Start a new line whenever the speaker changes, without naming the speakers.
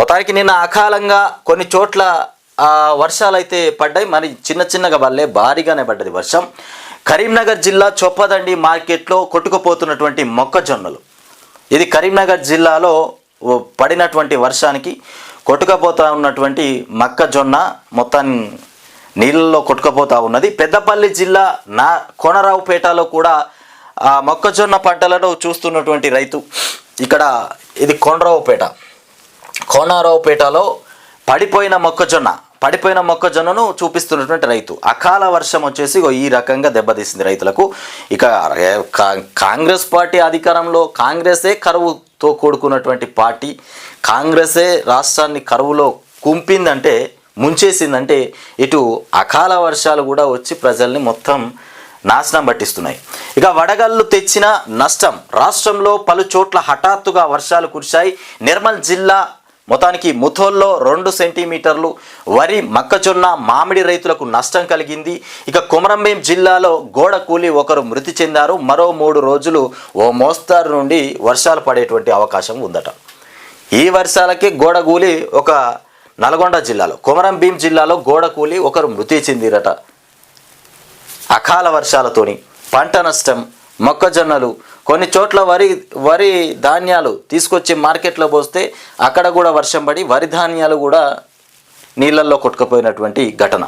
మొత్తానికి నిన్న అకాలంగా కొన్ని చోట్ల వర్షాలు అయితే పడ్డాయి. మరి చిన్న చిన్నగా వల్లే భారీగానే పడ్డది వర్షం. కరీంనగర్ జిల్లా చొప్పదండి మార్కెట్లో కొట్టుకుపోతున్నటువంటి మొక్కజొన్నలు. ఇది కరీంనగర్ జిల్లాలో పడినటువంటి వర్షానికి కొట్టుకపోతా ఉన్నటువంటి మొక్కజొన్న మొత్తం నీళ్ళలో కొట్టుకుపోతూ ఉన్నది. పెద్దపల్లి జిల్లా నా కోనరావుపేటలో కూడా ఆ మొక్కజొన్న పంటలను చూస్తున్నటువంటి రైతు. ఇక్కడ ఇది కోనరావుపేట కోనారావుపేటలో పడిపోయిన మొక్కజొన్న పడిపోయిన మొక్కజొన్నను చూపిస్తున్నటువంటి రైతు. అకాల వర్షం వచ్చేసి ఈ రకంగా దెబ్బతీసింది రైతులకు. ఇక కా- కాంగ్రెస్ పార్టీ అధికారంలో కాంగ్రెసే కరువుతో కూడుకున్నటువంటి పార్టీ. కాంగ్రెసే రాష్ట్రాన్ని కరువులో కుంపిందంటే ముంచేసిందంటే ఇటు అకాల వర్షాలు కూడా వచ్చి ప్రజల్ని మొత్తం నాశనం పట్టిస్తున్నాయి. ఇక వడగళ్ళు తెచ్చిన నష్టం. రాష్ట్రంలో పలు చోట్ల హఠాత్తుగా వర్షాలు కురిశాయి. నిర్మల్ జిల్లా మొత్తానికి ముథోల్లో రెండు సెంటీమీటర్లు వరి మొక్కజొన్న మామిడి రైతులకు నష్టం కలిగింది. ఇక కొమరంభీం జిల్లాలో గోడ కూలి ఒకరు మృతి చెందారు. మరో మూడు రోజులు ఓ మోస్తారు నుండి వర్షాలు పడేటువంటి అవకాశం ఉందట. ఈ వర్షాలకి గోడ కూలి ఒక నల్గొండ జిల్లాలో కుమరంభీం జిల్లాలో గోడ కూలి ఒకరు మృతి చెందిరట. అకాల వర్షాలతోని పంట నష్టం మొక్కజొన్నలు కొన్ని చోట్ల వరి వరి ధాన్యాలు తీసుకొచ్చి మార్కెట్లో పోస్తే అక్కడ కూడా వర్షం పడి వరి ధాన్యాలు కూడా నీళ్ళల్లో కొట్టుకుపోయినటువంటి ఘటన.